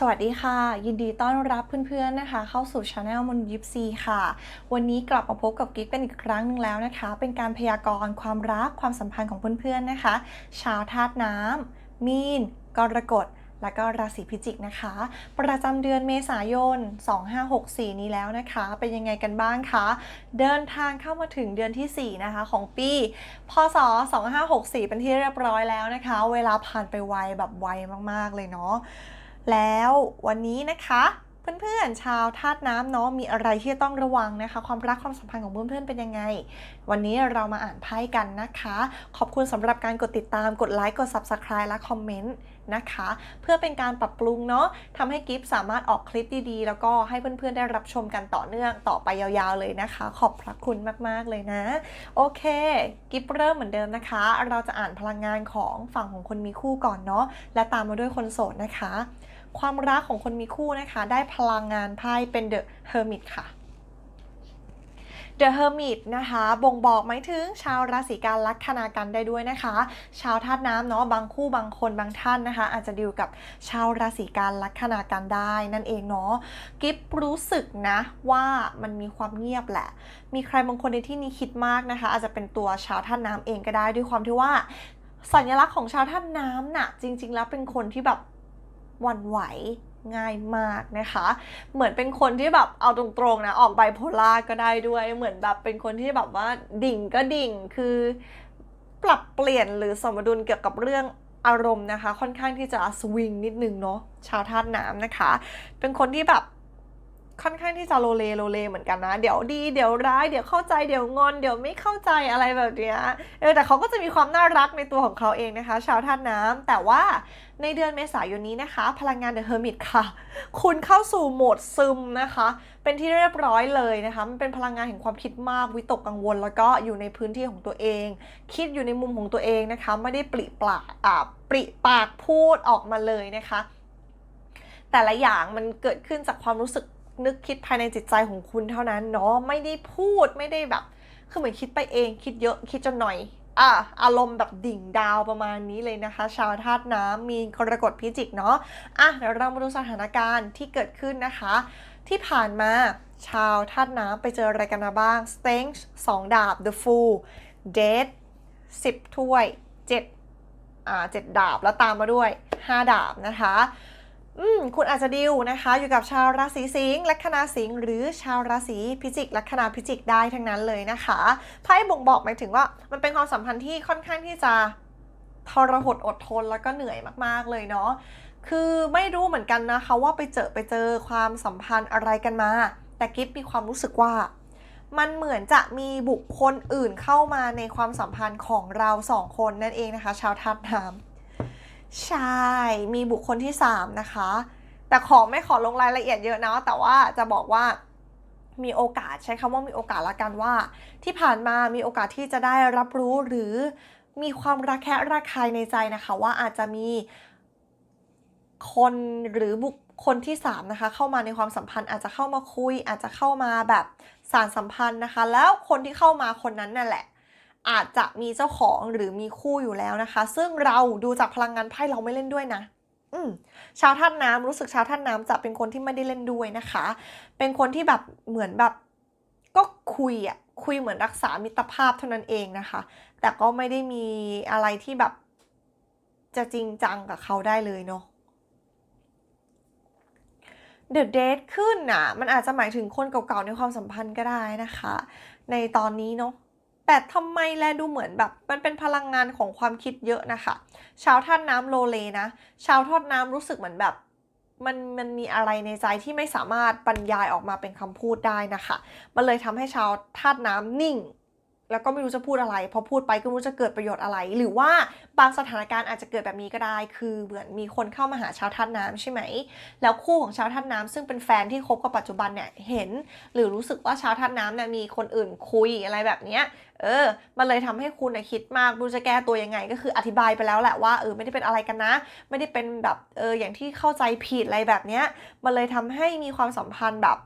สวัสดีค่ะ ยินดีต้อนรับเพื่อนๆนะคะ เข้าสู่ช anel มนยิปซีค่ะ วันนี้กลับมาพบกับกิ๊กเป็นอีกครั้งหนึ่งแล้วนะคะ เป็นการพยากรณ์ความรักความสัมพันธ์ของเพื่อนๆนะคะ ชาวธาตุน้ำมีน กรกฎและก็ราศีพิจิกนะคะ ประจำเดือนเมษายน 2564 นี้แล้วนะคะ เป็นยังไงกันบ้างคะ เดินทางเข้ามาถึงเดือนทีสี่4 นะคะ ของปี พศ 2564 เป็นที่เรียบร้อยแล้วนะคะ เวลาผ่านไปไวแบบไวมากๆเลยเนาะ แล้ววันนี้นะคะเพื่อนๆ ชาวธาตุน้ำเนาะมีอะไรที่ต้องระวังนะคะ ความรักความสัมพันธ์ของเพื่อนๆเป็นยังไง วันนี้เรามาอ่านไพ่กันนะคะ ขอบคุณสำหรับการกดติดตามกดไลค์กด Subscribe และคอมเมนต์นะคะ เพื่อเป็นการปรับปรุงเนาะทำให้กิฟสามารถออกคลิปดีๆ แล้วก็ให้เพื่อนๆ ได้รับชมกันต่อเนื่องต่อไปยาวๆเลยนะคะ ขอบพระคุณมากๆเลยนะ โอเค กิฟเริ่มเหมือนเดิมนะคะ เราจะอ่านพลังงานของฝั่งของคนมีคู่ก่อนเนาะและตามมาด้วยคนโสดนะคะ ความรักของคนมีคู่นะคะ ได้พลังงานไพ่เป็น The Hermit ค่ะ The Hermit นะคะ บ่งบอกหมายถึงชาวราศีกันลัคนากันได้ด้วยนะคะ ชาวธาตุน้ำเนาะบางคู่บางคนบางท่านนะคะ อาจจะดีลกับชาวราศีกันลัคนากันได้นั่นเองเนาะกิฟรู้สึกนะว่ามันมีความเงียบแหละ มีใครบางคนในที่นี้คิดมากนะคะ อาจจะเป็นตัวชาวธาตุน้ำเองก็ได้ด้วยความที่ว่า สัญลักษณ์ของชาวธาตุน้ำน่ะ จริง ๆ แล้วเป็นคนที่แบบ วั่นไหวง่ายมากนะคะ เหมือนเป็นคนที่แบบเอาตรงๆนะออกไบโพล่าก็ได้ด้วย เหมือนแบบเป็นคนที่แบบว่าดิ่งก็ดิ่งคือปรับเปลี่ยนหรือสมดุลเกี่ยวกับเรื่องอารมณ์นะคะ ค่อนข้างที่จะสวิงนิดนึงเนาะชาวธาตุน้ำนะคะ เป็นคนที่แบบ ค่อนข้างที่จะโลเลโลเลเหมือนกันนะ เดี๋ยวดีเดี๋ยวร้ายเดี๋ยวเข้าใจเดี๋ยวงอนเดี๋ยวไม่เข้าใจอะไรแบบเนี้ยเออแต่เขาก็จะมีความน่ารักในตัวของเขาเองนะคะ ชาวธาตุน้ำแต่ว่าในเดือนเมษายนนี้นะคะ พลังงานเดอะเฮอร์มิตค่ะ คุณเข้าสู่โหมดซึมนะคะ เป็นที่เรียบร้อยเลยนะคะ มันเป็นพลังงานแห่งความคิดมากวิตกกังวล แล้วก็อยู่ในพื้นที่ของตัวเอง คิดอยู่ในมุมของตัวเองนะคะ ไม่ได้ปริปากอ่าปริปากพูดออกมาเลยนะคะ แต่ละอย่างมันเกิดขึ้นจากความรู้สึก นึกคิดภายในจิตใจของคุณเท่านั้นเนาะไม่ได้พูดไม่ได้แบบ คือเหมือนคิดไปเองคิดเยอะคิดจนหน่อยอะอารมณ์แบบดิ่งดาวประมาณนี้เลยนะคะ ชาวธาตุน้ำมีกรกฎพิจิกเนาะอะเดี๋ยวเรามาดูสถานการณ์ที่เกิดขึ้นนะคะ ที่ผ่านมาชาวธาตุน้ำไปเจออะไรกันมาบ้าง s t a n g สองดาบ The Fool Dead 10 ถ้วย7อ่า7ดาบแล้วตามมาด้วย 5 ดาบนะคะ อืมคุณอาจจะดิวนะคะ อยู่กับชาวราศีสิงห์ลัคนาสิงห์หรือชาวราศีพิจิกลัคนาพิจิกได้ทั้งนั้นเลยนะคะไพ่บ่งบอกหมายถึงว่ามันเป็นความสัมพันธ์ที่ค่อนข้างที่จะทรหดอดทนแล้วก็เหนื่อยมากๆเลยเนาะคือไม่รู้เหมือนกันนะคะว่าไปเจอไปเจอความสัมพันธ์อะไรกันมา แต่กิฟมีความรู้สึกว่า มันเหมือนจะมีบุคคลอื่นเข้ามาในความสัมพันธ์ของเราสองคนนั่นเองนะคะ ชาวทัดน้ำ ใช่ มีบุคคลที่ 3 นะคะ แต่ขอไม่ขอลงรายละเอียดเยอะนะ แต่ว่าจะบอกว่ามีโอกาสใช้คำว่ามีโอกาสละกันว่า ที่ผ่านมามีโอกาสที่จะได้รับรู้หรือมีความระแคะระคายในใจนะคะ ว่าอาจจะมีคนหรือบุคคลที่3นะคะเข้ามาในความสัมพันธ์อาจจะเข้ามาคุย อาจจะเข้ามาแบบสารสัมพันธ์นะคะ แล้วคนที่เข้ามาคนนั้นนั่นแหละ อาจจะมีเจ้าของหรือมีคู่อยู่แล้วนะคะ ซึ่งเราดูจากพลังงานไพ่เราไม่เล่นด้วยนะอืมชาวท่านน้ำรู้สึกชาวท่านน้ำจะเป็นคนที่ไม่ได้เล่นด้วยนะคะ เป็นคนที่แบบเหมือนแบบก็คุยอะคุยเหมือนรักษามิตรภาพเท่านั้นเองนะคะ แต่ก็ไม่ได้มีอะไรที่แบบ จะจริงจังกับเขาได้เลยเนาะ The Date ขึ้นน่ะ มันอาจจะหมายถึงคนเก่าๆในความสัมพันธ์ก็ได้นะคะ ในตอนนี้เนาะ แต่ทำไมแลดูเหมือนแบบ มันเป็นพลังงานของความคิดเยอะนะคะ ชาวท่านน้ำโลเลนะ ชาวทอดน้ำรู้สึกเหมือนแบบมันมันมีอะไรในใจที่ไม่สามารถบรรยายออกมาเป็นคำพูดได้นะคะ มันเลยทำให้ชาวธาตุน้ำนิ่ง แล้วก็ไม่รู้จะพูดอะไร พอพูดไปก็ไม่รู้จะเกิดประโยชน์อะไร หรือว่าบางสถานการณ์อาจจะเกิดแบบนี้ก็ได้ คือเหมือนมีคนเข้ามาหาชาวธาตุน้ำใช่ไหม แล้วคู่ของชาวธาตุน้ำซึ่งเป็นแฟนที่คบกับปัจจุบันเนี่ยเห็น หรือรู้สึกว่าชาวธาตุน้ำเนี่ยมีคนอื่นคุยอะไรแบบเนี้ยเออ มันเลยทำให้คุณน่ะคิดมากรู้จะแก้ตัวยังไง ก็คืออธิบายไปแล้วแหละว่าเออไม่ได้เป็นอะไรกันนะ ไม่ได้เป็นแบบเอออย่างที่เข้าใจผิดอะไรแบบเนี้ย มันเลยทำให้มีความสัมพันธ์แบบ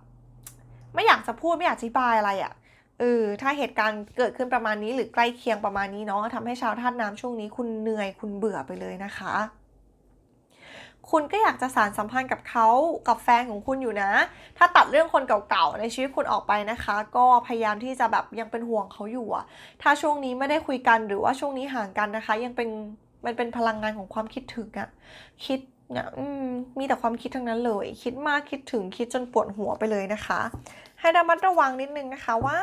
ไม่อยากจะพูดไม่อยากอธิบายอะไรอะ่ะ เออถ้าเหตุการณ์เกิดขึ้นประมาณนี้หรือใกล้เคียงประมาณนี้เนาะทำให้ชาวธาตุน้ำช่วงนี้คุณเหนื่อยคุณเบื่อไปเลยนะคะ คุณก็อยากจะสานสัมพันธ์กับเขากับแฟนของคุณอยู่นะ ถ้าตัดเรื่องคนเก่าๆในชีวิตคุณออกไปนะคะ ก็พยายามที่จะแบบยังเป็นห่วงเขาอยู่อะถ้าช่วงนี้ไม่ได้คุยกันหรือว่าช่วงนี้ห่างกันนะคะ ยังเป็นมันเป็นพลังงานของความคิดถึงอะคิดเนี่ยอืมมีแต่ความคิดทั้งนั้นเลย คิดมากคิดถึงคิดจนปวดหัวไปเลยนะคะ ให้ระมัดระวังนิดนึงนะคะว่า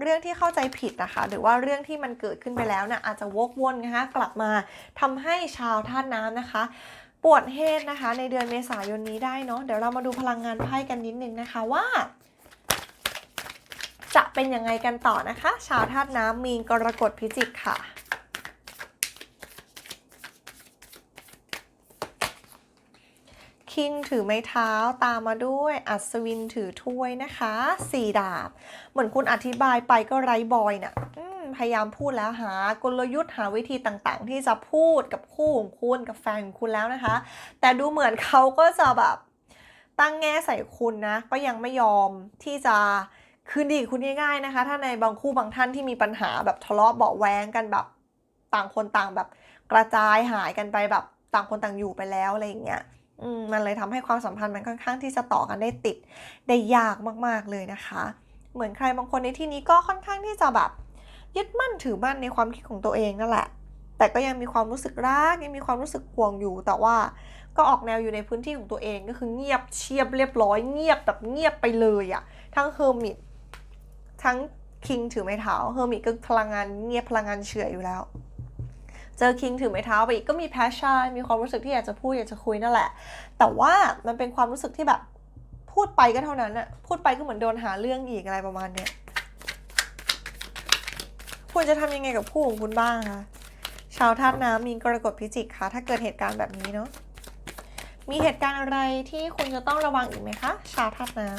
เรื่องที่เข้าใจผิดนะคะ หรือว่าเรื่องที่มันเกิดขึ้นไปแล้วนี่ยอาจจะวกวนนะคะ กลับมาทำให้ชาวธาตุน้ำนะคะ ปวดเหตุนะคะ ในเดือนเมษายนนี้ได้เนาะเดี๋ยวเรามาดูพลังงานไพ่กันนิดนึงนะคะว่า จะเป็นยังไงกันต่อนะคะ ชาวธาตุน้ำมีนกรกฎพิจิกค่ะ คิงถือไม้เท้าตามมาด้วย อัศวินถือถ้วยนะคะสี่ดาบ เหมือนคุณอธิบายไปก็ไร้บอยนะ่ะพยายามพูดแล้วหากลยุทธ์หาวิธีต่างๆ ที่จะพูดกับคู่ของคุณกับแฟนของคุณแล้วนะคะ แต่ดูเหมือนเขาก็จะแบบตั้งแง่ใส่คุณนะ ก็ยังไม่ยอมที่จะคืนดีกับคุณง่ายๆนะคะ ถ้าในบางคู่บางท่านที่มีปัญหาแบบทะเลาะเบาแวงกันแบบต่างคนต่างแบบกระจายหายกันไปแบบต่างคนต่างอยู่ไปแล้วอะไรอย่างเงี้ย มันเลยทำให้ความสัมพันธ์มันค่อนข้างที่จะต่อกันได้ติดได้ยากมากๆเลยนะคะ เหมือนใครบางคนในที่นี้ก็ค่อนข้างที่จะแบบยึดมั่นถือมั่นในความคิดของตัวเองนั่นแหละ แต่ก็ยังมีความรู้สึกรักยังมีความรู้สึกห่วงอยู่ แต่ว่าก็ออกแนวอยู่ในพื้นที่ของตัวเองก็คือเงียบเชียบเรียบร้อย เงียบแบบเงียบไปเลยอะทั้งเฮอร์มิตทั้งคิงถือไม้เท้าเฮอร์มิตก็พลังงานเงียบพลังงานเฉื่อยอยู่แล้ว เจอคิงถือไม้เท้าไปอีกก็มีแพชชั่นมีความรู้สึกที่อยากจะพูดอยากจะคุยนั่นแหละ แต่ว่ามันเป็นความรู้สึกที่แบบพูดไปก็เท่านั้นอะพูดไปก็เหมือนโดนหาเรื่องอีกอะไรประมาณเนี้ยคุณจะทำยังไงกับคู่ของคุณบ้างคะชาวธาตุน้ำมีกรกฎพิจิกค่ะถ้าเกิดเหตุการณ์แบบนี้เนาะมีเหตุการณ์อะไรที่คุณจะต้องระวังอีกไหมคะ ชาวธาตุน้ำ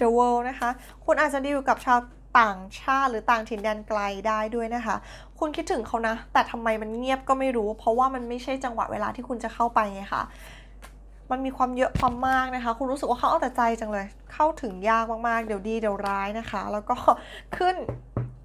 The World นะคะ คุณอาจจะดีลกับชาว ต่างชาติหรือต่างถิ่นแดนไกลได้ด้วยนะคะ คุณคิดถึงเขานะ แต่ทำไมมันเงียบก็ไม่รู้ เพราะว่ามันไม่ใช่จังหวะเวลาที่คุณจะเข้าไปไงคะมันมีความเยอะความมากนะคะ คุณรู้สึกว่าเขาเอาแต่ใจจังเลย เข้าถึงยากมากๆ เดี๋ยวดีเดี๋ยวร้ายนะคะ แล้วก็ขึ้น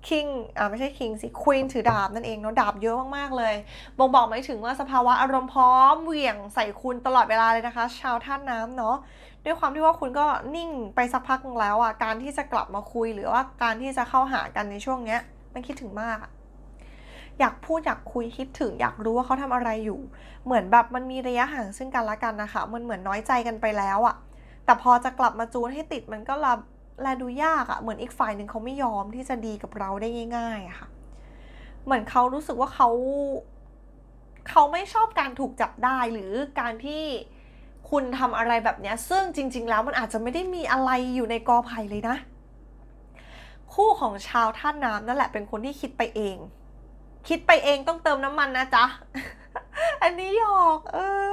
คิงอ่าไม่ใช่คิงสิควีนถือดาบนั่นเองเนาะดาบเยอะมากๆเลยบ่งบอกหมายถึงว่าสภาวะอารมณ์พร้อมเหวี่ยงใส่คุณตลอดเวลาเลยนะคะ ชาวท่าน้ำเนาะ ด้วยความที่ว่าคุณก็นิ่งไปสักพักแล้วอะการที่จะกลับมาคุยหรือว่าการที่จะเข้าหากันในช่วงเนี้ยมันคิดถึงมากอยากพูดอยากคุยคิดถึงอยากรู้ว่าเขาทำอะไรอยู่ เหมือนแบบมันมีระยะห่างซึ่งกันและกันนะคะ มันเหมือนน้อยใจกันไปแล้วอะแต่พอจะกลับมาจูนให้ติดมันก็ละแลดูยากอะเหมือนอีกฝ่ายหนึ่งเขาไม่ยอมที่จะดีกับเราได้ง่ายๆอะค่ะ เหมือนเขารู้สึกว่าเขา เขาไม่ชอบการถูกจับได้หรือการที่ คุณทำอะไรแบบเนี้ยซึ่งจริง ๆ แล้วมันอาจจะไม่ได้มีอะไรอยู่ในกอไผ่เลยนะ คู่ของชาวท่าน้ำนั่นแหละเป็นคนที่คิดไปเอง คิดไปเองต้องเติมน้ำมันนะจ๊ะอันนี้หยอกเออ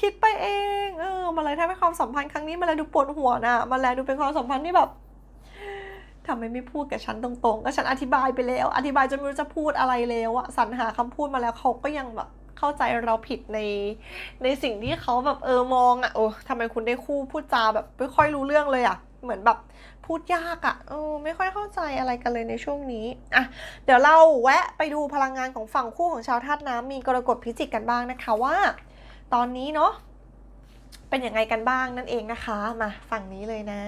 คิดไปเอง เออมาเลยทำให้ความสัมพันธ์ครั้งนี้มาเลยดูปวดหัวนะมาเลยดูเป็นความสัมพันธ์ที่แบบทำไมไม่พูดกับฉันตรงๆก็ฉันอธิบายไปแล้ว อธิบายจนไม่รู้จะพูดอะไรแล้วอะสรรหาคำพูดมาแล้วเขาก็ยังแบบ เข้าใจเราผิดในในสิ่งที่เขาแบบเออมองอะโอ้ทำไมคุณได้คู่พูดจาแบบไม่ค่อยรู้เรื่องเลยอะเหมือนแบบพูดยากอะเออไม่ค่อยเข้าใจอะไรกันเลยในช่วงนี้อะเดี๋ยวเราแวะไปดูพลังงานของฝั่งคู่ของชาวธาตุน้ำมีกรกฎพิจิกกันบ้างนะคะว่า ตอนนี้เนาะเป็นยังไงกันบ้างนั่นเองนะคะมาฝั่งนี้เลยนะ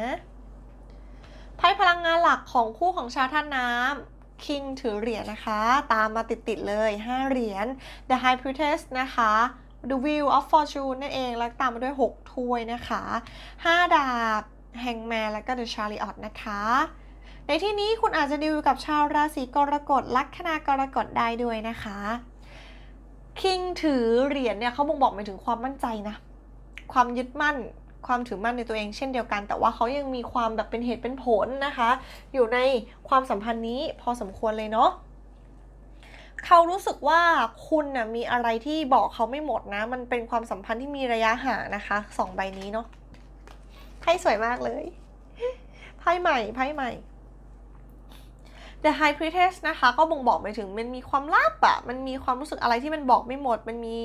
ไพ่พลังงานหลักของคู่ของชาวธาตุน้ำ คิงถือเหรียญนะคะ ตามมาติดๆเลย 5 เหรียญ The High Priestess นะคะ The Wheel of Fortune นั่นเอง แล้วตามมาด้วย 6 ถ้วยนะคะ 5 ดาบ Hangman แล้วก็ The Chariot นะคะในที่นี้คุณอาจจะดีลกับชาวราศีกรกฎลัคนากรกฎได้ด้วยนะคะ คิงถือเหรียญเนี่ยเขาบ่งบอกไปถึงความมั่นใจนะ ความยึดมั่น ความถือมั่นในตัวเองเช่นเดียวกัน แต่ว่าเขายังมีความแบบเป็นเหตุเป็นผลนะคะ อยู่ในความสัมพันธ์นี้พอสมควรเลยเนาะเขารู้สึกว่าคุณน่ะมีอะไรที่บอกเขาไม่หมดนะ มันเป็นความสัมพันธ์ที่มีระยะห่างนะคะสองใบนี้เนาะไพ่สวยมากเลยไพ่ใหม่ไพ่ใหม่ The High Priestess นะคะ ก็บ่งบอกไปถึงมันมีความลับอะมันมีความรู้สึกอะไรที่มันบอกไม่หมด มันมี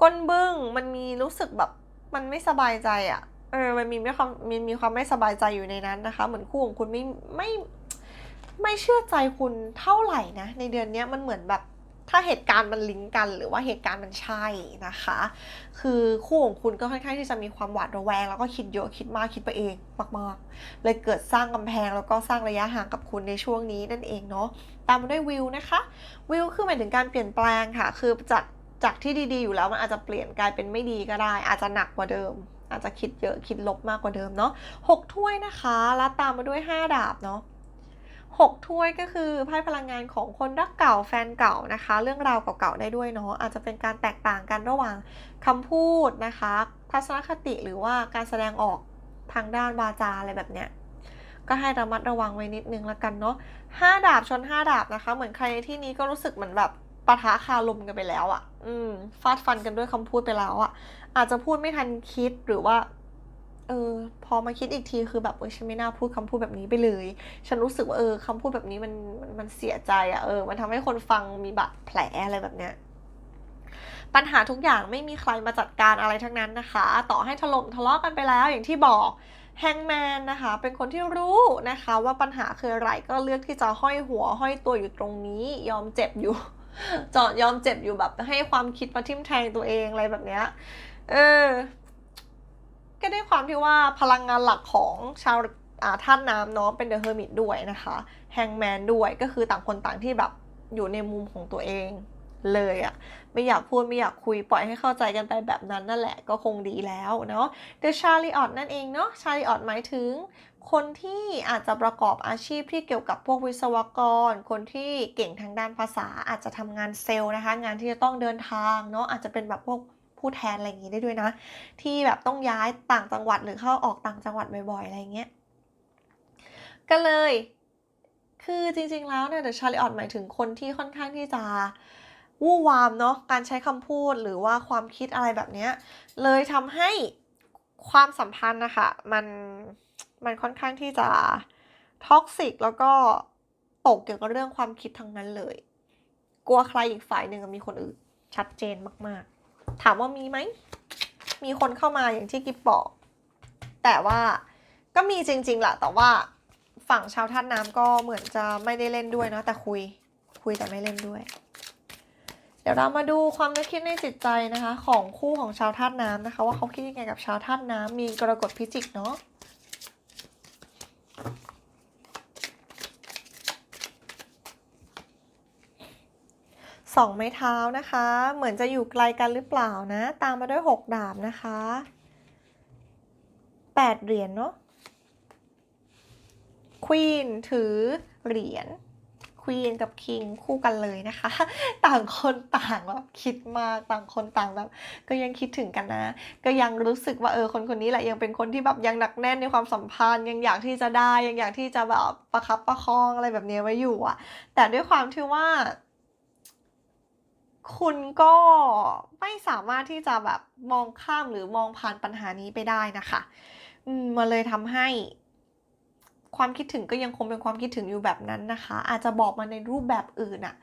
ก้นบึ้ง มันมีรู้สึกแบบ มันไม่สบายใจอะเออมันมีไม่ความมันมีความไม่สบายใจอยู่ในนั้นนะคะ เหมือนคู่ของคุณไม่ไม่ไม่เชื่อใจคุณเท่าไหร่นะ ในเดือนเนี้ยมันเหมือนแบบถ้าเหตุการณ์มันลิงก์กันหรือว่าเหตุการณ์มันใช่นะคะ คือคู่ของคุณก็ค่อนข้างที่จะมีความหวาดระแวง แล้วก็คิดเยอะคิดมากคิดไปเองมากๆ เลยเกิดสร้างกำแพงแล้วก็สร้างระยะห่างกับคุณในช่วงนี้นั่นเองเนาะตามมาด้วยวิวนะคะวิวคือหมายถึงการเปลี่ยนแปลงค่ะ คือจาก จากที่ดีๆอยู่แล้วมันอาจจะเปลี่ยนกลายเป็นไม่ดีก็ได้ อาจจะหนักกว่าเดิม อาจจะคิดเยอะคิดลบมากกว่าเดิมเนาะหกถ้วยนะคะ แล้วตามมาด้วยห้าดาบเนาะหกถ้วยก็คือไพ่พลังงานของคนรักเก่าแฟนเก่านะคะ เรื่องราวเก่าๆได้ด้วยเนาะอาจจะเป็นการแตกต่างกันระหว่างคำพูดนะคะ ทัศนคติหรือว่าการแสดงออกทางด้านวาจาอะไรแบบเนี้ยก็ให้ระมัดระวังไว้นิดนึงล้วกันเนาะห้าดาบชนห้าดาบนะคะ เหมือนใครในที่นี้ก็รู้สึกเหมือนแบบ ปะทะคารมกันไปแล้วอะ่ะ อืมฟาดฟันกันด้วยคำพูดไปแล้วอะ่ะ อาจจะพูดไม่ทันคิดหรือว่า เออ พอมาคิดอีกทีคือแบบเออฉันไม่น่าพูดคำพูดแบบนี้ไปเลย ฉันรู้สึกว่าเออคำพูดแบบนี้มันมันมันเสียใจอะเออ มันทำให้คนฟังมีบาดแผลอะไรแบบเนี้ยปัญหาทุกอย่างไม่มีใครมาจัดการอะไรทั้งนั้นนะคะ ต่อให้ถล่มทะเลาะกันไปแล้วอย่างที่บอกแฮงแมนนะคะ เป็นคนที่รู้นะคะ ว่าปัญหาคืออะไรก็เลือกที่จะห้อยหัวห้อยตัวอยู่ตรงนี้ ยอมเจ็บอยู่ จอดยอมเจ็บอยู่แบบให้ความคิดมาทิ่มแทงตัวเองอะไรแบบเนี้ย เออ ก็ได้ความที่ว่าพลังงานหลักของชาวอ่าธาตุน้ำเนาะเป็นเดอะเฮอร์มิตด้วยนะคะแฮงแมนด้วยก็คือต่างคนต่างที่แบบอยู่ในมุมของตัวเองเลยอะไม่อยากพูดไม่อยากคุยปล่อยให้เข้าใจกันไปแบบนั้นนั่นแหละก็คงดีแล้วเนาะเดอะชาลีออตนั่นเองเนาะชาลีออตหมายถึง คนที่อาจจะประกอบอาชีพที่เกี่ยวกับพวกวิศวกร คนที่เก่งทางด้านภาษาอาจจะทำงานเซลล์นะคะ งานที่จะต้องเดินทางเนาะอาจจะเป็นแบบพวกผู้แทนอะไรอย่างงี้ได้ด้วยนะ ที่แบบต้องย้ายต่างจังหวัดหรือเข้าออกต่างจังหวัดบ่อยๆอะไรเงี้ยก็เลย คือจริงๆแล้วเนี่ยเดอะชาลีออตหมายถึงคนที่ค่อนข้างที่จะวู่วามเนาะการใช้คำพูดหรือว่าความคิดอะไรแบบเนี้ยเลยทำให้ความสัมพันธ์นะคะมัน มันค่อนข้างที่จะท็อกซิกแล้วก็ตกเกี่ยวกับเรื่องความคิดทั้งนั้นเลย กลัวใครอีกฝ่ายหนึ่งมีคนอื่น ชัดเจนมากๆ ถามว่ามีไหม มีคนเข้ามาอย่างที่กิฟบอก แต่ว่าก็มีจริงๆแหละแต่ว่าฝั่งชาวท่านน้ำก็เหมือนจะไม่ได้เล่นด้วยเนาะแต่คุยคุยแต่ไม่เล่นด้วย เดี๋ยวเรามาดูความนึกคิดในจิตใจนะคะ ของคู่ของชาวธาตุน้ำนะคะ ว่าเขาคิดยังไงกับชาวธาตุน้ำมีกรกฎพิจิกเนาะ สองไม้เท้านะคะ เหมือนจะอยู่ไกลกันหรือเปล่านะ ตามมาด้วยหกดาบนะคะแปดเหรียญเนาะควีนถือเหรียญควีนกับคิงคู่กันเลยนะคะ ต่างคนต่างแบบคิดมากต่างคนต่างแบบ ก็ยังคิดถึงกันนะ ก็ยังรู้สึกว่าเออคนคนนี้แหละยังเป็นคนที่แบบยังหนักแน่นในความสัมพันธ์ ยังอยากที่จะได้ยังอยากที่จะแบบประคับประคองอะไรแบบนี้ไว้อยู่อะแต่ด้วยความที่ว่า คุณก็ไม่สามารถที่จะแบบมองข้ามหรือมองผ่านปัญหานี้ไปได้นะคะมมันเลยทำให้ความคิดถึงก็ยังคงเป็นความคิดถึงอยู่แบบนั้นนะคะ อาจจะบอกมาในรูปแบบอื่นอะ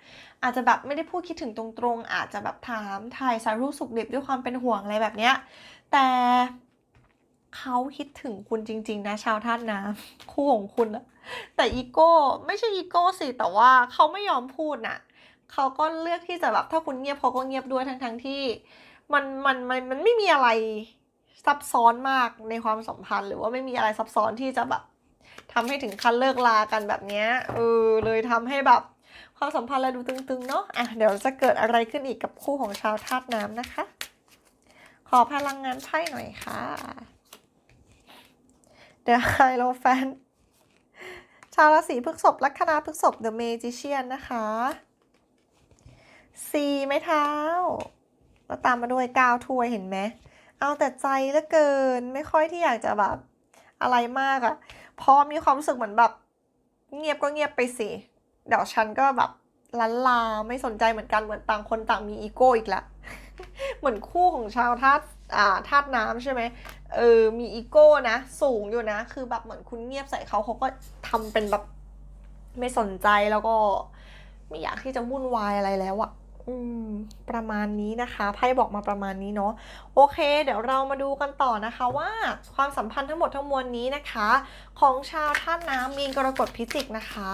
อาจจะแบบไม่ได้พูดคิดถึงตรงๆ อาจจะแบบถามถ่ายสารุสุขดิบด้วยความเป็นห่วงอะไรแบบเนี้ย แต่เขาคิดถึงคุณจริง ๆ นะชาวท่านน้ำคู่ของคุณอะแต่อีโก้ไม่ใช่อีโก้สิแต่ว่าเขาไม่ยอมพูดน่ะ เขาก็เลือกที่จะแบบถ้าคุณเงียบเขาก็เงียบด้วยทั้งๆที่มันมันมันมันไม่มีอะไรซับซ้อนมากในความสัมพันธ์ หรือว่าไม่มีอะไรซับซ้อนที่จะแบบทำให้ถึงขั้นเลิกลากันแบบเนี้ยเออเลยทำให้แบบความสัมพันธ์เราดูตึงๆเนาะอะเดี๋ยวจะเกิดอะไรขึ้นอีกกับคู่ของชาวธาตุน้ำนะคะ ขอพลังงานไพ่หน่อยค่ะ The Hierophant ชาวราศีพฤษภลัคนาพฤษภ The Magician นะคะ สี่ไม้เท้า แล้วตามมาด้วยก้าวถ้วยเห็นไหม เอาแต่ใจเหลือเกิน ไม่ค่อยที่อยากจะแบบอะไรมากอะเพราะมีความรู้สึกเหมือนแบบ เงียบก็เงียบไปสิ เดี๋ยวฉันก็แบบลันลาไม่สนใจเหมือนกันเหมือนต่างคนต่างมีอีโก้อีกละเหมือนคู่ของชาวธาตุอ่าธาตุน้ำใช่ไหมเออมีอีโก้นะ สูงอยู่นะ คือแบบเหมือนคุณเงียบใส่เขาเขาก็ทำเป็นแบบไม่สนใจแล้วก็ ไม่อยากที่จะวุ่นวายอะไรแล้วอะ อืมประมาณนี้นะคะไพ่บอกมาประมาณนี้เนาะโอเค เดี๋ยวเรามาดูกันต่อนะคะว่าความสัมพันธ์ทั้งหมดทั้งมวลนี้นะคะ ของชาวท่าตุน้ำมีนกรกฎพิจิกนะคะ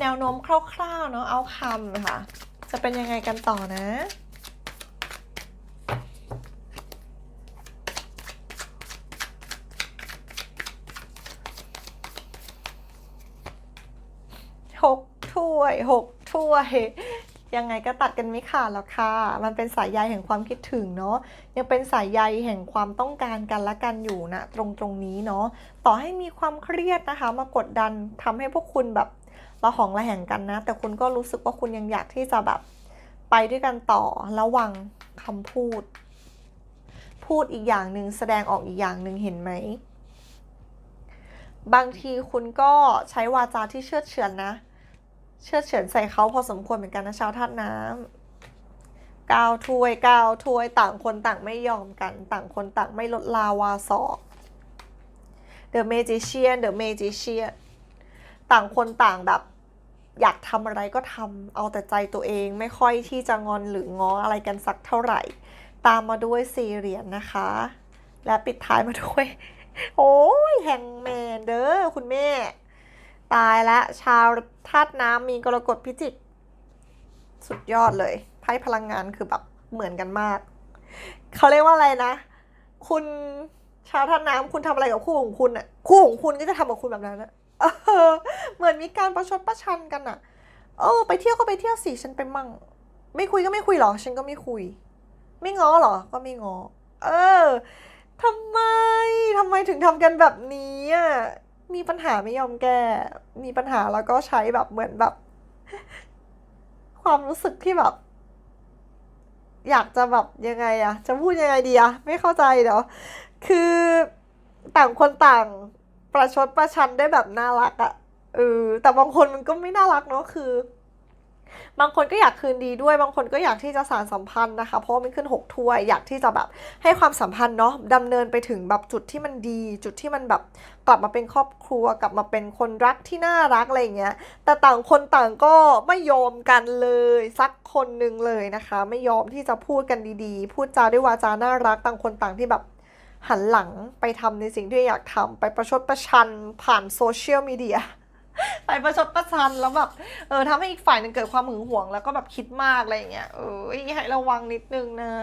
แนวโน้มคร่าวๆเนาะเอาคำนะคะจะเป็นยังไงกันต่อนะ หกถ้วยหกถ้วย ยังไงก็ตัดกันไม่ขาดแล้วค่ะ มันเป็นสายใยแห่งความคิดถึงเนาะ ยังเป็นสายใยแห่งความต้องการกันและกันอยู่นะตรงตรงนี้เนาะ ต่อให้มีความเครียดนะคะ มากดดันทำให้พวกคุณแบบระหองระแหงกันนะ แต่คุณก็รู้สึกว่าคุณยังอยากที่จะแบบไปด้วยกันต่อ ระวังคำพูด พูดอีกอย่างหนึ่งแสดงออกอีกอย่างหนึ่งเห็นไหมบางทีคุณก็ใช้วาจาที่เชื่อเฉือนนะ เชื่อดเฉือนใส่เขาพอสมควรเหมือนกันนะชาวธาตุน้ำก้าวถ้วยก้าวถ้วยต่างคนต่างไม่ยอมกัน ต่างคนต่างไม่ลดลาวาสอก The Magician The Magician ต่างคนต่างแบบ อยากทำอะไรก็ทำเอาแต่ใจตัวเองไม่ค่อยที่จะงอนหรือง้ออะไรกันสักเท่าไหร่ ตามมาด้วยสี่เหรียญนะคะ และปิดท้ายมาด้วย โอ้ยแฮงแมนเด้อคุณแม่ ตายและชาวธาตุน้ำมีกรกฎพิจิก สุดยอดเลยไพ่พลังงานคือแบบเหมือนกันมาก เขาเรียกว่าอะไรนะ คุณชาวธาตุน้ำคุณทำอะไรกับคู่ของคุณอะคู่ของคุณก็จะทำกับคุณแบบนั้นอะเออเหมือนมีการประชดประชันกันอะเออไปเที่ยวก็ไปเที่ยวสิฉันไปมั่ง ไม่คุยก็ไม่คุยหรอฉันก็ไม่คุย ไม่ง้อหรอก็ไม่ง้อเออทำไมทำไมถึงทำกันแบบนี้อะ มีปัญหาไม่ยอมแก้ มีปัญหาแล้วก็ใช้แบบเหมือนแบบ ความรู้สึกที่แบบ อยากจะแบบยังไงอะจะพูดยังไงดีอะไม่เข้าใจเดี๋ยวคือต่างคนต่างประชดประชันได้แบบน่ารักอะเออแต่บางคนมันก็ไม่น่ารักเนาะคือ บางคนก็อยากคืนดีด้วย บางคนก็อยากที่จะสานสัมพันธ์นะคะ เพราะมันขึ้นหกถ้วย อยากที่จะแบบให้ความสัมพันธ์เนาะดำเนินไปถึงแบบจุดที่มันดี จุดที่มันแบบกลับมาเป็นครอบครัว กลับมาเป็นคนรักที่น่ารักอะไรอย่างเงี้ย แต่ต่างคนต่างก็ไม่ยอมกันเลยสักคนหนึ่งเลยนะคะ ไม่ยอมที่จะพูดกันดีๆ พูดจาด้วยวาจาน่ารัก ต่างคนต่างที่แบบหันหลังไปทำในสิ่งที่อยากทำไปประชดประชันผ่านโซเชียลมีเดีย ไปประชดประชันแล้วแบบเออทำให้อีกฝ่ายหนึ่งเกิดความหึงหวงแล้วก็แบบคิดมากอะไรอย่างเงี้ยเออให้ระวังนิดนึงนะ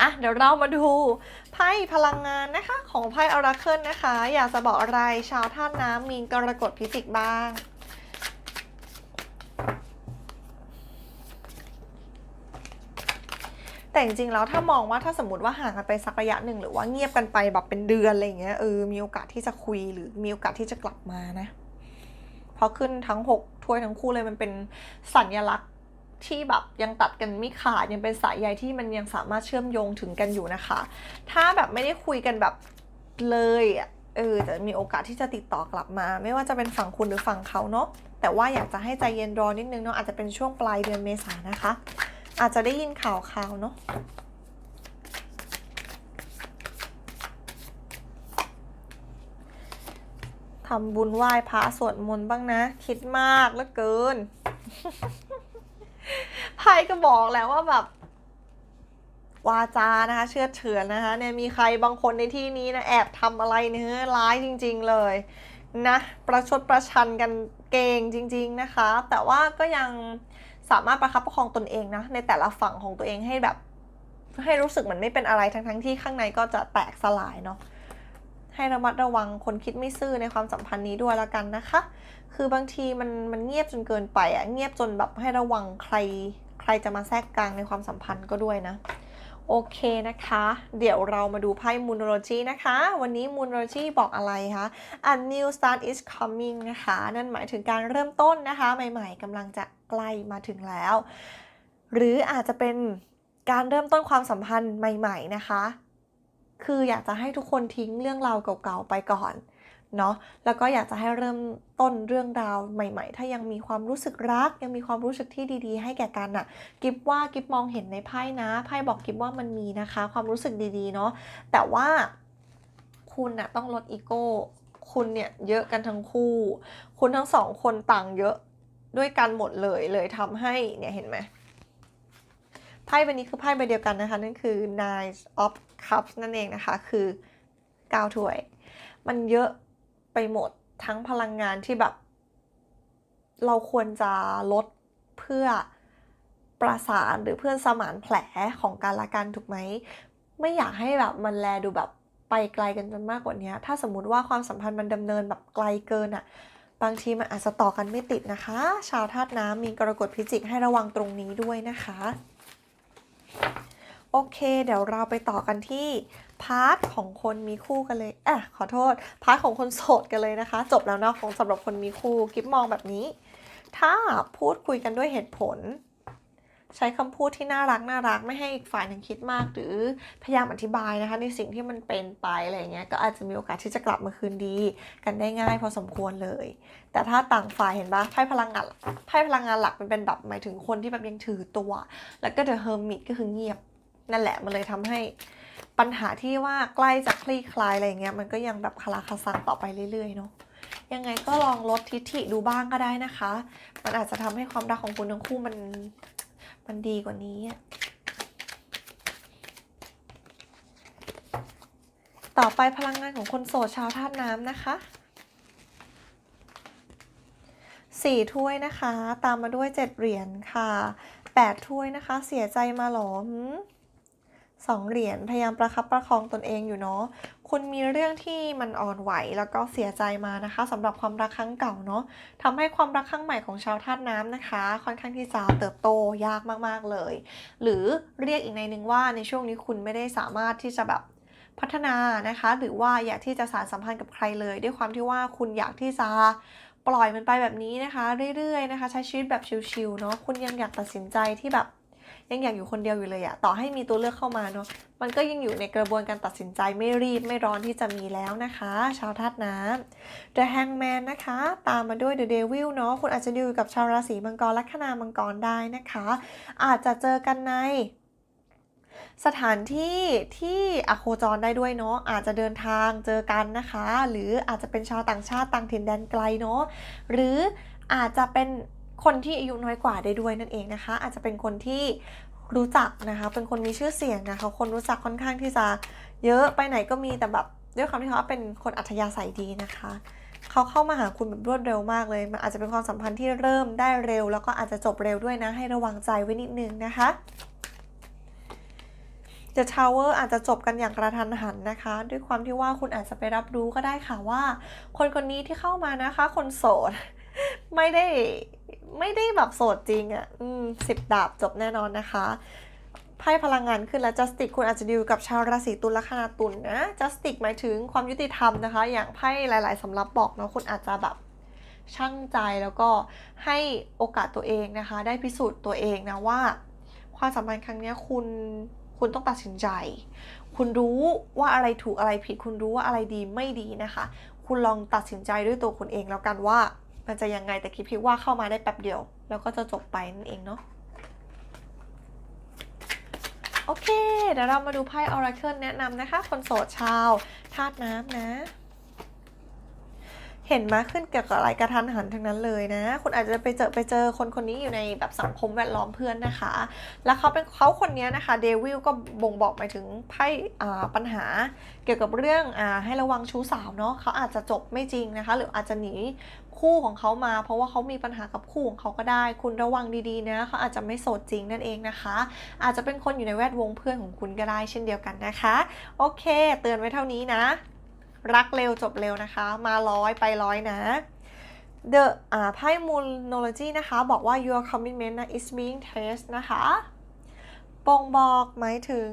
อะเดี๋ยวเรามาดูไพ่พลังงานนะคะ ของไพ่ออราเคิลนะคะ อยากจะบอกอะไรชาวท่านน้ำมีกรกฎพิจิกบ้าง แต่จริงๆแล้วถ้ามองว่าถ้าสมมติว่าห่างกันไปสักระยะหนึ่งหรือว่าเงียบกันไปแบบเป็นเดือนอะไรอย่างเงี้ยเออมีโอกาสที่จะคุยหรือมีโอกาสที่จะกลับมานะเพราะขึ้นทั้งหกถ้วยทั้งคู่เลยมันเป็นสัญลักษณ์ที่แบบยังตัดกันไม่ขาดยังเป็นสายใยที่มันยังสามารถเชื่อมโยงถึงกันอยู่นะคะ ถ้าแบบไม่ได้คุยกันแบบเลยอะเออจะมีโอกาสที่จะติดต่อกลับมา ไม่ว่าจะเป็นฝั่งคุณหรือฝั่งเขาเนาะแต่ว่าอยากจะให้ใจเย็นรอนิดนึงเนาะอาจจะเป็นช่วงปลายเดือนเมษายนะคะ อาจจะได้ยินข่าวข่าวๆเนาะทำบุญไหว้พระสวดมนต์บ้างนะ คิดมากเหลือเกินไพ่ก็บอกแล้วว่าแบบ วาจานะคะ เชื่อเฉือนนะคะ เนี่ยมีใครบางคนในที่นี้นะแอบทำอะไรเนื้อร้ายจริง ๆเลย นะ ประชดประชันกันเก่งจริง ๆนะคะ แต่ว่าก็ยัง สามารถประคับประคองตนเองนะในแต่ละฝั่งของตัวเองให้แบบ ให้รู้สึกเหมือนไม่เป็นอะไรทั้งๆที่ข้างในก็จะแตกสลายเนาะให้ระมัดระวังคนคิดไม่ซื่อในความสัมพันธ์นี้ด้วยแล้วกันนะคะ คือบางทีมันมันเงียบจนเกินไปอะเงียบจนแบบให้ระวังใคร ใครจะมาแทรกกลางในความสัมพันธ์ก็ด้วยนะ โอเคนะคะ เดี๋ยวเรามาดูไพ่มูนโลจีนะคะ วันนี้มูนโลจีบอกอะไรคะ A new start is coming นะคะ นั่นหมายถึงการเริ่มต้นนะคะ ใหม่ๆกำลังจะใกล้มาถึงแล้ว หรืออาจจะเป็นการเริ่มต้นความสัมพันธ์ใหม่ ๆนะคะ คืออยากจะให้ทุกคนทิ้งเรื่องราวเก่าๆไปก่อน เนาะแล้วก็อยากจะให้เริ่มต้นเรื่องราวใหม่ ๆ ถ้ายังมีความรู้สึกรัก ยังมีความรู้สึกที่ดีๆ ให้แก่กันอะกิฟว่ากิฟมองเห็นในไพ่นะไพ่บอกกิฟว่ามันมีนะคะ ความรู้สึกดีๆเนาะแต่ว่าคุณน่ะต้องลดอีโก้คุณเนี่ยเยอะกันทั้งคู่ คุณทั้งสองคนต่างเยอะด้วยกันหมดเลยเลยทำให้เนี่ยเห็นไหมไพ่ใบนี้คือไพ่ใบเดียวกันนะคะ นั่นคือ Nine of Cups นั่นเองนะคะ คือ9ถ้วย มันเยอะ ไปหมดทั้งพลังงานที่แบบ เราควรจะลดเพื่อประสานหรือเพื่อสมานแผลของกันและกันถูกไหม ไม่อยากให้แบบมันแลดูแบบไปไกลกันจนมากกว่านี้ ถ้าสมมติว่าความสัมพันธ์มันดำเนินแบบไกลเกินอะ่ะ บางทีมันอาจจะต่อกันไม่ติดนะคะ ชาวธาตุน้ำมีกรกฎพิจิกให้ระวังตรงนี้ด้วยนะคะ โอเค เดี๋ยวเราไปต่อกันที่พาร์ทของคนมีคู่กันเลยอะขอโทษ พาร์ทของคนโสดกันเลยนะคะ จบแล้วเนาะของสำหรับคนมีคู่กิฟมองแบบนี้ ถ้าพูดคุยกันด้วยเหตุผล ใช้คำพูดที่น่ารักน่ารักไม่ให้อีกฝ่ายหนึ่งคิดมาก หรือพยายามอธิบายนะคะ ในสิ่งที่มันเป็นไปอะไรเงี้ยก็อาจจะมีโอกาสที่จะกลับมาคืนดี กันได้ง่ายพอสมควรเลย แต่ถ้าต่างฝ่ายเห็นปะไพ่พลังงานไพ่พลังงานหลักมันเป็นแบบหมายถึงคนที่แบบยังถือตัว แล้วก็เดอะเฮอร์มิตก็คือเงียบ นั่นแหละมันเลยทำให้ปัญหาที่ว่าใกล้จะคลี่คลายอะไรอย่างเงี้ยมันก็ยังแบบคาราคาซังต่อไปเรื่อยๆเนาะยังไงก็ลองลดทิฐิดูบ้างก็ได้นะคะ มันอาจจะทำให้ความรักของคุณทั้งคู่มันมันดีกว่านี้อะต่อไปพลังงานของคนโสดชาวธาตุน้ำนะคะสี่ถ้วยนะคะ ตามมาด้วยเจ็ดเหรียญค่ะแปดถ้วยนะคะ เสียใจมาหรอ สองเหรียญพยายามประคับประคองตนเองอยู่เนาะคุณมีเรื่องที่มันอ่อนไหวแล้วก็เสียใจมานะคะสำหรับความรักครั้งเก่าเนาะทำให้ความรักครั้งใหม่ของชาวธาตุน้ำนะคะ ค่อนข้างที่จะเติบโตยากมากๆเลย หรือเรียกอีกในหนึ่งว่าในช่วงนี้คุณไม่ได้สามารถที่จะแบบพัฒนานะคะ หรือว่าอยากที่จะสานสัมพันธ์กับใครเลย ด้วยความที่ว่าคุณอยากที่จะปล่อยมันไปแบบนี้นะคะ เรื่อยๆนะคะ ใช้ชีวิตแบบชิลๆเนาะคุณยังอยากตัดสินใจที่แบบ ยังอยากอยู่คนเดียวอยู่เลยอะต่อให้มีตัวเลือกเข้ามาเนาะมันก็ยังอยู่ในกระบวนการตัดสินใจไม่รีบไม่ร้อนที่จะมีแล้วนะคะ ชาวธาตุน้ำ The Hangman นะคะ ตามมาด้วย The Devil เนาะคุณอาจจะดีลกับชาวราศีมังกรลัคนามังกรได้นะคะ อาจจะเจอกันในสถานที่ที่อโคจรได้ด้วยเนาะอาจจะเดินทางเจอกันนะคะ หรืออาจจะเป็นชาวต่างชาติต่างถิ่นแดนไกลเนาะหรืออาจจะเป็น คนที่อายุน้อยกว่าได้ด้วยนั่นเองนะคะ อาจจะเป็นคนที่รู้จักนะคะ เป็นคนมีชื่อเสียงนะคะ คนรู้จักค่อนข้างที่จะเยอะไปไหนก็มีแต่แบบด้วยความที่เขาเป็นคนอัธยาศัยดีนะคะ เขาเข้ามาหาคุณแบบรวดเร็วมากเลย มันอาจจะเป็นความสัมพันธ์ที่เริ่มได้เร็ว แล้วก็อาจจะจบเร็วด้วยนะ ให้ระวังใจไว้นิดนึงนะคะ The Tower อาจจะจบกันอย่างกระทันหันนะคะ ด้วยความที่ว่าคุณอาจจะไปรับรู้ก็ได้ค่ะว่า คนคนนี้ที่เข้ามานะคะ คนโสด ไม่ได้ไม่ได้แบบโสดจริงอะ่ะสิบดาบจบแน่นอนนะคะไพ่พลังงานขึ้นแล้ว justice คุณอาจจะดีลกับชาวราศีตุลลัคนาตุลนะ justice หมายถึงความยุติธรรมนะคะ อย่างไพ่หลายๆสำรับบอกเนาะคุณอาจจะแบบช่างใจแล้วก็ให้โอกาสตัวเองนะคะ ได้พิสูจน์ตัวเองนะว่า ความสัมพันธ์ครั้งนี้คุณคุณต้องตัดสินใจ คุณรู้ว่าอะไรถูกอะไรผิด คุณรู้ว่าอะไรดีไม่ดีนะคะ คุณลองตัดสินใจด้วยตัวคุณเองแล้วกันว่า มันจะยังไงแต่คิดพี่ว่าเข้ามาได้แป๊บเดียว แล้วก็จะจบไปนั่นเองเนาะโอเค เดี๋ยวเรามาดูไพ่ Oracle แนะนำนะคะ คนโสดชาวธาตุน้ำนะ เห็นมาขึ้นเกี่ยวกับอะไรกระทันหันทั้งนั้นเลยนะ คุณอาจจะไปเจอไปเจอคนคนนี้อยู่ในแบบสังคมแวดล้อมเพื่อนนะคะ แล้วเขาเป็นเขาคนนี้นะคะเดวิลก็บ่งบอกหมายถึงไพ่อ่าปัญหา เกี่ยวกับเรื่องอ่าให้ระวังชู้สาวเนาะเขาอาจจะจบไม่จริงนะคะ หรืออาจจะหนี คู่ของเขามา เพราะว่าเขามีปัญหากับคู่ของเขาก็ได้ คุณระวังดีๆนะเขาอาจจะไม่โสดจริงนั่นเองนะคะ อาจจะเป็นคนอยู่ในแวดวงเพื่อนของคุณก็ได้เช่นเดียวกันนะคะ โอเค เตือนไว้เท่านี้นะ รักเร็วจบเร็วนะคะ มาร้อยไปร้อยนะ The อ่าไพ่ Moonology นะคะ บอกว่า your commitment นะ is being tested นะคะบ่งบอกหมายถึง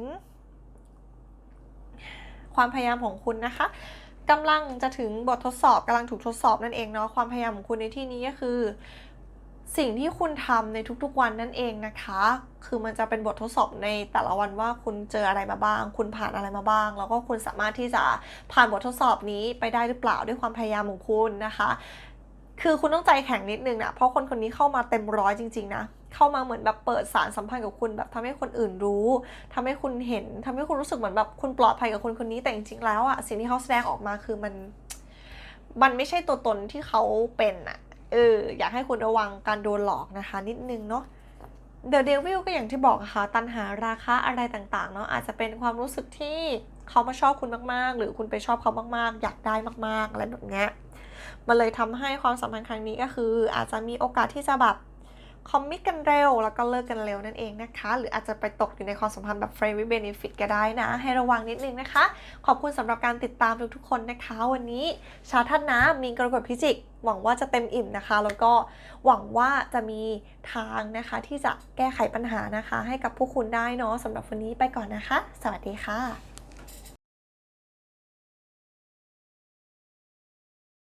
ความพยายามของคุณนะคะ กำลังจะถึงบททดสอบกำลังถูกทดสอบนั่นเองเนาะความพยายามของคุณในที่นี้ก็คือ สิ่งที่คุณทำในทุกๆวันนั่นเองนะคะ คือมันจะเป็นบททดสอบในแต่ละวันว่าคุณเจออะไรมาบ้าง คุณผ่านอะไรมาบ้าง แล้วก็คุณสามารถที่จะผ่านบททดสอบนี้ไปได้หรือเปล่าด้วยความพยายามของคุณนะคะ คือคุณต้องใจแข็งนิดนึงนะเพราะคนคนนี้เข้ามาเต็มร้อยจริง ๆ นะ เข้ามาเหมือนแบบเปิดสารสัมพันธ์กับคุณแบบทำให้คนอื่นรู้ทำให้คุณเห็นทำให้คุณรู้สึกเหมือนแบบคุณปลอดภัยกับคนคนนี้แต่จริงๆแล้วอะสิ่งที่เขาแสดงออกมาคือมัน มันไม่ใช่ตัวตนที่เขาเป็นอะเอออยากให้คุณระวังการโดนหลอกนะคะ นิดนึงเนาะ The Devil ก็อย่างที่บอกค่ะตันหาราคาอะไรต่างๆเนาะอาจจะเป็นความรู้สึกที่เขามาชอบคุณมากๆ หรือคุณไปชอบเขามากๆ อยากได้มากๆอะไรแบบเนี้ยมันเลยทำให้ความสัมพันธ์ครั้งนี้ก็คือ อาจจะมีโอกาสที่จะแบบ คอมมิตกันเร็ว แล้วก็เลิกกันเร็วนั่นเองนะคะ หรืออาจจะไปตกอยู่ในความสัมพันธ์แบบ friend with benefit ก็ได้นะ ให้ระวังนิดนึงนะคะ ขอบคุณสำหรับการติดตามทุกๆคนนะคะ วันนี้ชาวท่านน้ำมีกรกฎพิจิก หวังว่าจะเต็มอิ่มนะคะ แล้วก็หวังว่าจะมีทางนะคะ ที่จะแก้ไขปัญหานะคะ ให้กับผู้คุณได้เนาะสำหรับวันนี้ไปก่อนนะคะ สวัสดีค่ะ